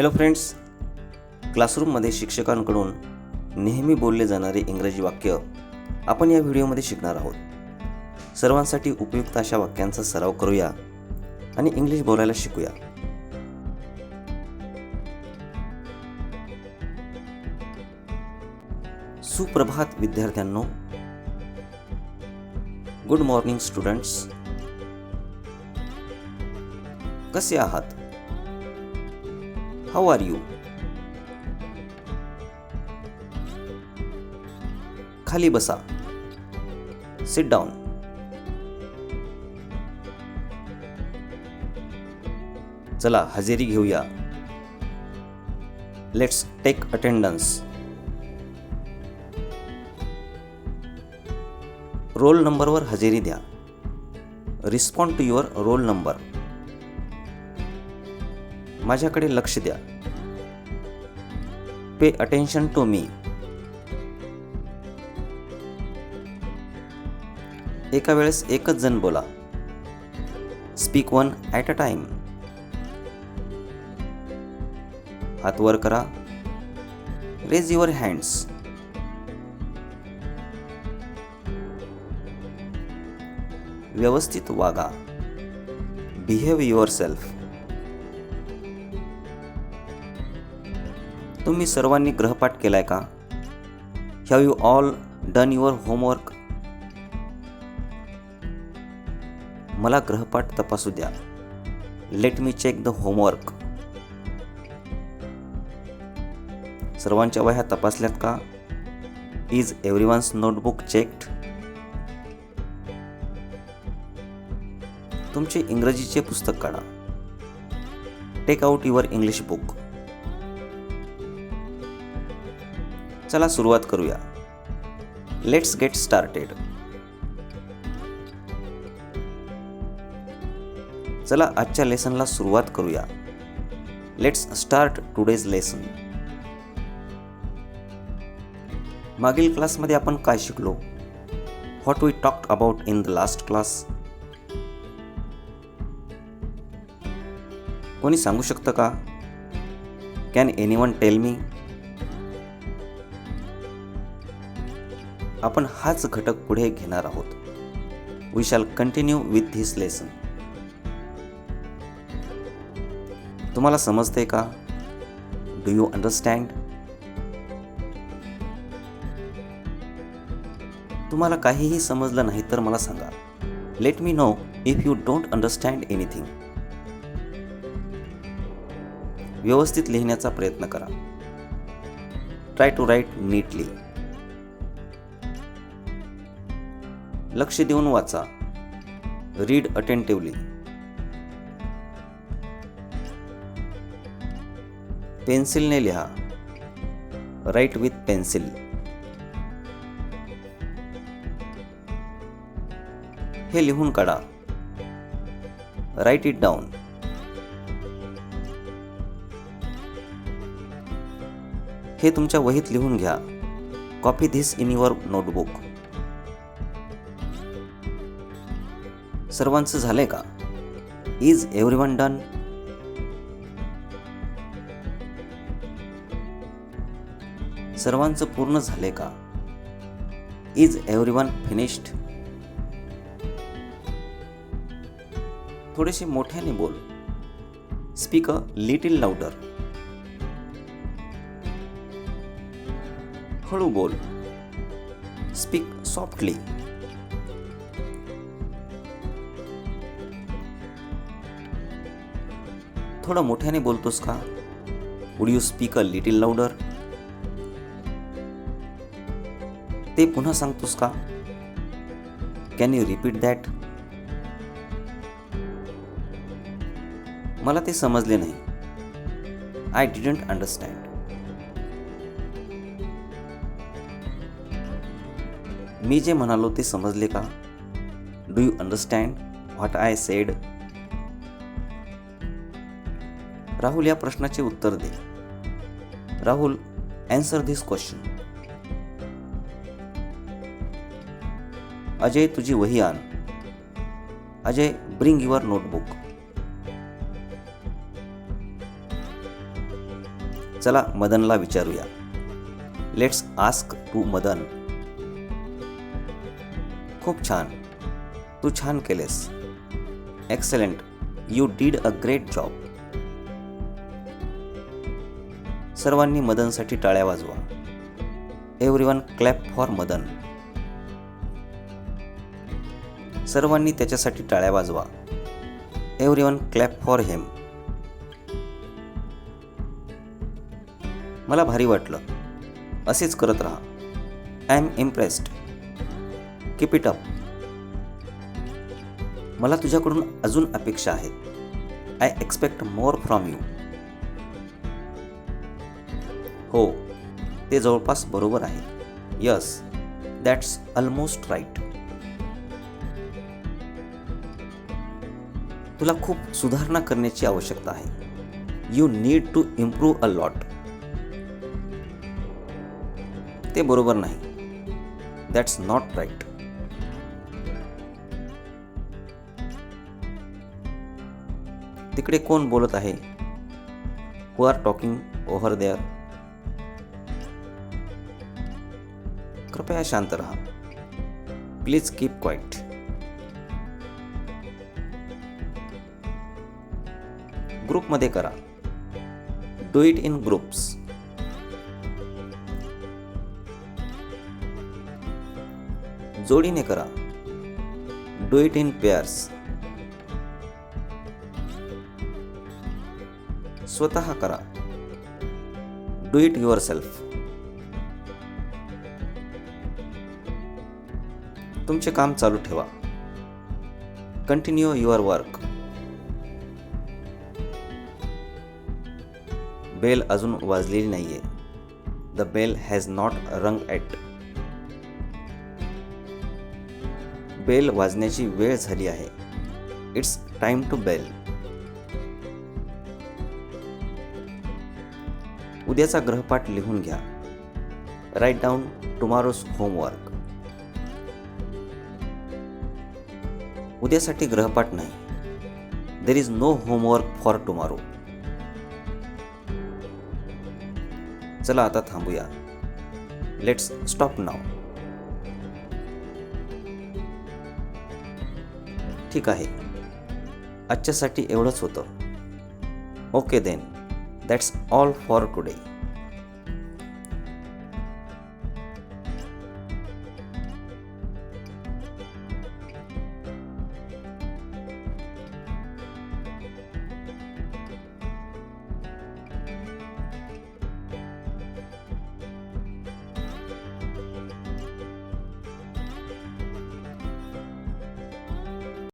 Hello friends क्लासरूममध्ये शिक्षकांकडून नेहमी बोलले जाणारे इंग्रजी वाक्य आपण या व्हिडिओमध्ये शिकणार आहोत. सर्वांसाठी उपयुक्त अशा वाक्यांचा सराव करूया आणि इंग्लिश बोलायला शिकूया. सुप्रभात विद्यार्थ्यांनो गुड मॉर्निंग स्टुडंट्स कसे आहात? हाऊ आर यू खाली बसा. सिट डाऊन चला हजेरी घेऊया. लेट्स टेक अटेंडन्स रोल नंबरवर हजेरी द्या. Respond to your roll number माझ्याकडे लक्ष द्या. पे अटेन्शन टू मी एका वेळेस एकच जण बोला. Speak one at a time हात वर करा. रेज युअर हँड्स व्यवस्थित वागा. बिहेव युअर सेल्फ तुम्ही सर्वांनी ग्रहपाठ केलाय का? Have you all done your homework मला ग्रहपाठ तपासू द्या. Let me check the homework सर्वांच्या वह्या तपासल्यात का? इज एव्हरीवन्स नोटबुक चेक्ड तुमचे इंग्रजीचे पुस्तक काढा. Take out your English book चला सुरुवात करूया. लेट्स गेट स्टार्टेड चला आजच्या लेसनला सुरुवात करूया. लेट्स स्टार्ट टुडेज लेसन मागील क्लासमध्ये आपण काय शिकलो? What we talked about in the last class कोणी सांगू शकतं का? Can any one tell me आपण हाच घटक पुढे घेणार आहोत. We shall continue with this lesson तुम्हाला समजते का? डू यू अंडरस्टँड तुम्हाला काहीही समजलं नाही तर मला सांगा. Let me know if you don't understand anything व्यवस्थित लिहिण्याचा प्रयत्न करा. ट्राय टू राईट नीटली लक्ष देऊन वाचा. रीड अटेंटिव्हली पेन्सिलने लिहा. राईट विथ पेन्सिल हे लिहून काढा. राईट इट डाऊन हे तुमच्या वहीत लिहून घ्या. Copy this in your notebook सर्वांचं झालंय का? इज एव्हरी वन डन सर्वांचं पूर्ण झाले का? इज एव्हरी वन फिनिश्ड थोडेसे मोठ्याने बोल. स्पीक अ लिटिल लाउडर हळू बोल. स्पीक सॉफ्टली थोडं मोठ्याने बोलतोस का? Would you speak a little louder ते पुन्हा सांगतोस का? कॅन यू रिपीट दॅट मला ते समजले नाही. आय डिडंट अंडरस्टँड मी जे म्हणालो ते समजले का? Do you understand what I said Rahul या प्रश्नाचे उत्तर दे. Rahul answer this question Ajay तुझी वही आण. अजय ब्रिंग युअर नोटबुक चला मदनला विचारूया. Let's ask to Madan. खूप छान. तू छान केलेस. Excellent you did a great job सर्वांनी मदनसाठी टाळ्या वाजवा. Every one clap for Madan. सर्वांनी त्याच्यासाठी टाळ्या वाजवा. Every one clap for him मला भारी वाटलं. असेच करत राहा. I am impressed keep it up मला तुझ्याकडून अजून अपेक्षा आहेत. I expect more from you हो ते जवळपास बरोबर आहे. यस दॅट्स ऑलमोस्ट राईट तुला खूप सुधारणा करण्याची आवश्यकता आहे. You need to improve a lot ते बरोबर नाही. दॅट्स नॉट राईट तिकडे कोण बोलत आहे? Who are talking over there कृपया शांत रहा. प्लीज कीप क्वाईट ग्रुपमध्ये करा. डू इट इन ग्रुप्स जोडीने करा. डू इट इन पेअर्स स्वतः करा. डू इट युअर सेल्फ तुमचे काम चालू ठेवा. कंटिन्यू युअर वर्क बेल अजून वाजलेली नाहीये. The bell has not rung at bell वाजण्याची वेळ झाली आहे. इट्स टाइम टू बेल उद्याचा ग्रहपाठ लिहून घ्या. राईट डाऊन टुमारोज होमवर्क उद्यासाठी ग्रहपाठ नाही. There is no homework for tomorrow चला आता थांबूया. लेट्स स्टॉप नाव ठीक आहे. आजच्यासाठी एवढंच होतं. Okay then that's all for today